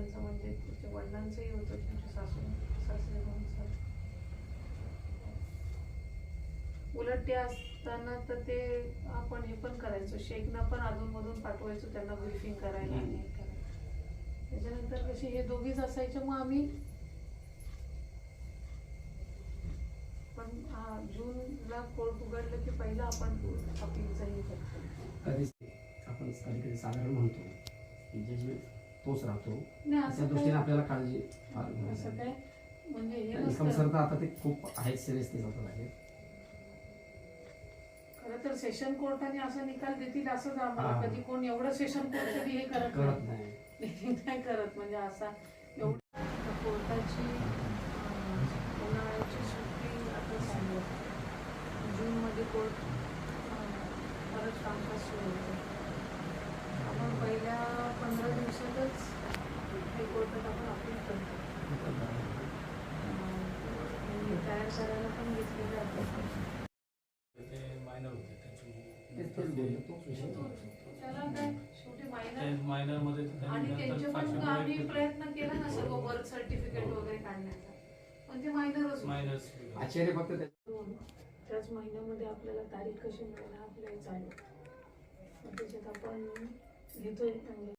काकांचं म्हणजे तिच्या वडिलांचंही होतं त्यांच्या सासू सासरे भाऊंचं उलट ते असताना तर ते आपण हे पण करायचो शेखना पण अधूनमधून पाठवायचो त्यांना ब्रिफिंग करायला. त्याच्यानंतर कसे हे दोघीच असायचे मग आम्ही पण हा, जूनला कोर्ट उघडलं की पहिलं आपण अपीलचं हे करतो आपण साधारण म्हणतो की जजमेंट तोच राहतो. नाही त्या असं दृष्टीने आपल्याला काळजी फार असं काय म्हणजे हे आहे. नसतं. आता ते खूप आहेत सिरियसली जातात आहेत. खरं तर सेशन कोर्टाने असं निकाल देतील असंच आम्हाला हा. कधी कोण एवढं सेशन कोर्ट कधी हे करत कळत नाही. नाही नाही करत. म्हणजे असा एवढं कोर्टाची अं, उन्हाळ्याची सुट्टी आता चालू जूनमध्ये कोर्ट अं, परत कामकाज सुरू होतं आपण पहिल्या पंधरा दिवसातच हे कोर्टात आपण अपील करतो अं, पण ते मायनर होते. त्याला काय मायनरमध्ये आणि त्यांचे पण आम्ही मुळे प्रयत्न केला ना सर्व बर्थ सर्टिफिकेट वगैरे काढण्याचा. पण ते मायनरच मायनर्स आश्चर्य फक्त त्याच महिन्यामध्ये आपल्याला तारीख कशी मिळेल हा आपल्याला चालू मग त्याच्यात आपण घेतोय. म्हणजे